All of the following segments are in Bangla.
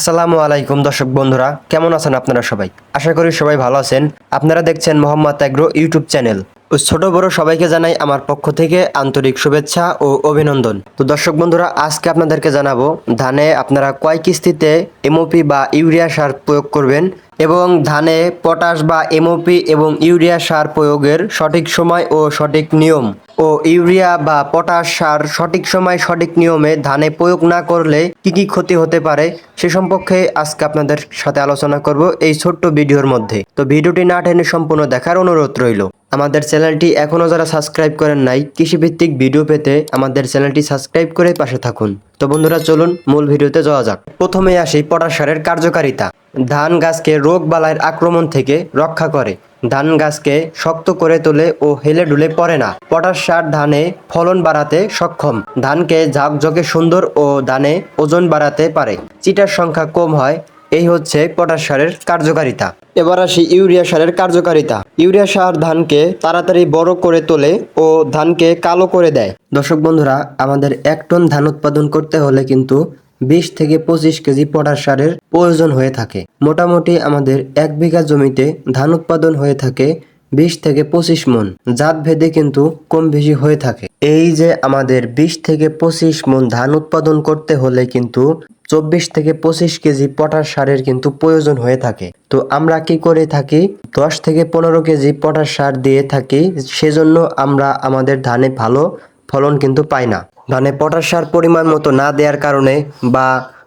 আসসালামু আলাইকুম, দর্শক বন্ধুরা। কেমন আছেন আপনারা সবাই? আশা করি সবাই ভালো আছেন। আপনারা দেখছেন মোহাম্মদ অ্যাগ্রো ইউটিউব চ্যানেল। ও ছোট বড় সবাইকে জানাই আমার পক্ষ থেকে আন্তরিক শুভেচ্ছা ও অভিনন্দন। তো দর্শক বন্ধুরা, আজকে আপনাদেরকে জানাব, ধানে আপনারা কয় কিস্তিতে এমওপি বা ইউরিয়া সার প্রয়োগ করবেন? এবং ধানে পটাশ বা এমওপি এবং ইউরিয়া সার প্রয়োগের সঠিক সময় ও সঠিক নিয়ম। ও ইউরিয়া বা পটাশ সার সঠিক সময় সঠিক নিয়মে ধানে প্রয়োগ না করলে কি কি ক্ষতি হতে পারে সে সম্পর্কে আজকে আপনাদের সাথে আলোচনা করব এই ছোট্ট ভিডিওর মধ্যে। তো ভিডিওটি না টেনে সম্পূর্ণ দেখার অনুরোধ রইল। আমাদের চ্যানেলটি এখনও যারা সাবস্ক্রাইব করেন নাই, কৃষিভিত্তিক ভিডিও পেতে আমাদের চ্যানেলটি সাবস্ক্রাইব করে পাশে থাকুন। তো বন্ধুরা, চলুন মূল ভিডিওতে যাওয়া যাক। প্রথমে আসি পটাশ সারের কার্যকারিতা। ধান গাছকে রোগ বালাইয়ের আক্রমণ থেকে রক্ষা করে। ধান গাছকে শক্ত করে তোলে ও হেলে ডুলে পড়ে না। পটাশ সার ধানে ফলন বাড়াতে সক্ষম। ধানকে ঝাঁকঝকে সুন্দর ও ধানে ওজন বাড়াতে পারে। চিটার সংখ্যা কম হয়, এই হচ্ছে পটাশ সারের কার্যকারিতা। এবার আসি ইউরিয়া সারের কার্যকারিতা। ইউরিয়া সার ধানকে তাড়াতাড়ি বড় করে তোলে ও ধানকে কালো করে দেয়। দর্শক বন্ধুরা, আমাদের এক টন ধান উৎপাদন করতে হলে কিন্তু বিশ থেকে পঁচিশ কেজি পটাশ সারের প্রয়োজন হয়ে থাকে। মোটামুটি আমাদের এক বিঘা জমিতে ধান উৎপাদন হয়ে থাকে বিশ থেকে পঁচিশ মন। জাত ভেদে কিন্তু কম বেশি হয়ে থাকে। এই যে আমাদের বিশ থেকে পঁচিশ মন ধান উৎপাদন করতে হলে কিন্তু চব্বিশ থেকে পঁচিশ কেজি পটাশ সারের কিন্তু প্রয়োজন হয়ে থাকে। তো আমরা কি করে থাকি? দশ থেকে পনেরো কেজি পটাশ সার দিয়ে থাকি, সেজন্য আমরা আমাদের ধানে ভালো ফলন কিন্তু পাই না। ধানে পটাশ সার পরিমাণ মতো না দেওয়ার কারণে বা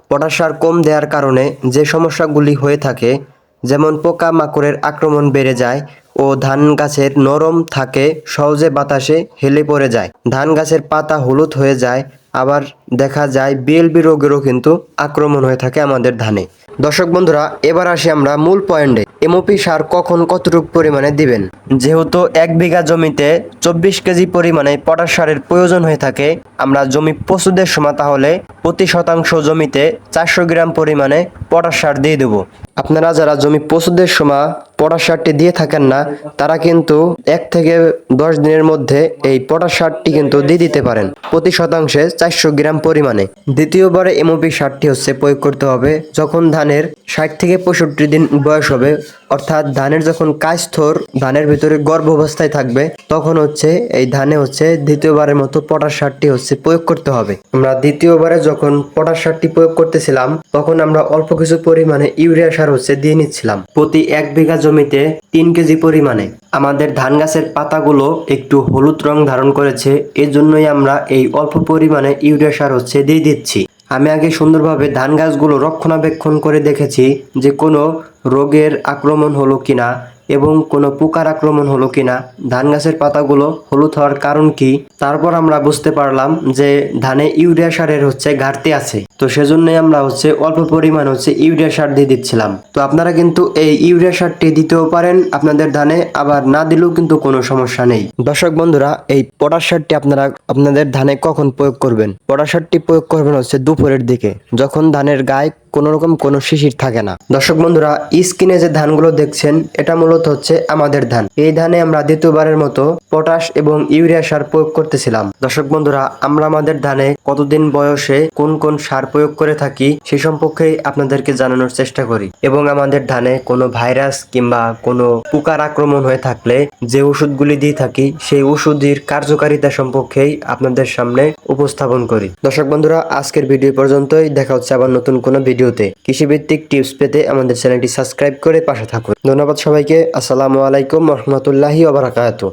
পটাশ সার কম দেওয়ার কারণে যে সমস্যাগুলি হয়ে থাকে, যেমন পোকা মাকড়ের আক্রমণ বেড়ে যায় ও ধান গাছের নরম থাকে, সহজে বাতাসে হেলে পড়ে যায়। ধান গাছের পাতা হলুদ হয়ে যায় আবার দেখা যায় বিএলবি রোগেরও কিন্তু আক্রমণ হয়ে থাকে আমাদের ধানে। দর্শক বন্ধুরা, এবার আসি আমরা মূল পয়েন্টে। এমওপি সার কখন কতটুকু পরিমাণে দিবেন? যেহেতু এক বিঘা জমিতে চব্বিশ কেজি পরিমাণে পটাশ সারের প্রয়োজন হয়ে থাকে, আমরা জমি প্রস্তুতের সময় তাহলে প্রতি শতাংশ জমিতে চারশো গ্রাম পরিমাণে পটাশ সার দিয়ে দেবো। আপনারা যারা জমি প্রস্তুতের সময় পটাশ সারটি দিয়ে থাকেন না, তারা কিন্তু এক থেকে দশ দিনের মধ্যে এই পটাশ সারটি কিন্তু দিয়ে দিতে পারেন। প্রতি শতাংশে চারশো গ্রাম পরিমাণে। দ্বিতীয়বারে এমওপি সারটি হচ্ছে প্রয়োগ করতে হবে, যখন ধানের ষাট থেকে পঁয়ষট্টি দিন বয়স হবে অর্থাৎ ধানের যখন কাজস্থর ধানের ভিতরে গর্ভ অবস্থায় থাকবে, তখন হচ্ছে এই ধানে হচ্ছে দ্বিতীয়বারের মতো পটাশ সারটি হচ্ছে প্রয়োগ করতে হবে। আমরা দ্বিতীয়বারে যখন পটাশ সারটি প্রয়োগ করতেছিলাম, তখন আমরা অল্প কিছু পরিমাণে ইউরিয়া সার হচ্ছে দিয়ে নিচ্ছিলাম। প্রতি এক বিঘা জমিতে তিন কেজি পরিমাণে। আমাদের ধান গাছের পাতাগুলো একটু হলুদ রং ধারণ করেছে, এজন্যই আমরা এই অল্প পরিমাণে ইউরিয়া সার হচ্ছে দিয়ে দিচ্ছি। আমি আগে সুন্দরভাবে ধান গাছগুলো রক্ষণাবেক্ষণ করে দেখেছি যে কোনো রোগের আক্রমণ হলো কিনা। এবং কোনো পোকার আক্রমণ হলো কিনা, ধান গাছের পাতাগুলো হলুদ হওয়ার কারণ কি, তারপর আমরা বুঝতে পারলাম যে ধানে ইউরিয়া সারের হচ্ছে ঘাটতি আছে। তো সেজন্যই আমরা হচ্ছে অল্প পরিমাণ হচ্ছে ইউরিয়া সার দিয়ে দিচ্ছিলাম। তো আপনারা কিন্তু এই ইউরিয়া সারটি দিতেও পারেন, আপনাদের ধানে আবার না দিলেও কিন্তু কোনো সমস্যা নেই। দর্শক বন্ধুরা, এই পটাশ সারটি আপনারা আপনাদের ধানে কখন প্রয়োগ করবেন? পটাশ সারটি প্রয়োগ করবেন হচ্ছে দুপুরের দিকে, যখন ধানের গায়ে কোনো রকম কোনো শিশির থাকে না। দর্শক বন্ধুরা, স্ক্রিনে যে ধানগুলো দেখছেন, এটা মূলত হচ্ছে আমাদের ধান। এই ধানে আমরা দ্বিতীয়বারের মতো পটাশ এবং ইউরিয়া সার প্রয়োগ করতেছিলাম। দর্শক বন্ধুরা, আমরা আমাদের ধানে কতদিন বয়সে কোন কোন সার প্রয়োগ করে থাকি, সে সম্পর্কে আপনাদেরকে জানানোর চেষ্টা করি। এবং আমাদের ধানে কোনো ভাইরাস কিংবা কোনো পোকার আক্রমণ হয়ে থাকলে যে ওষুধগুলি দিয়ে থাকি, সেই ওষুধের কার্যকারিতা সম্পর্কেই আপনাদের সামনে উপস্থাপন করি। দর্শক বন্ধুরা, আজকের ভিডিও পর্যন্তই। দেখা হচ্ছে আবার নতুন কোনো ভিডিওতে কৃষিভিত্তিক টিপস পেতে আমাদের চ্যানেলটি সাবস্ক্রাইব করে পাশে থাকুন। ধন্যবাদ সবাইকে। আসসালামু আলাইকুম রহমতুল্লাহি ওবরাকাতু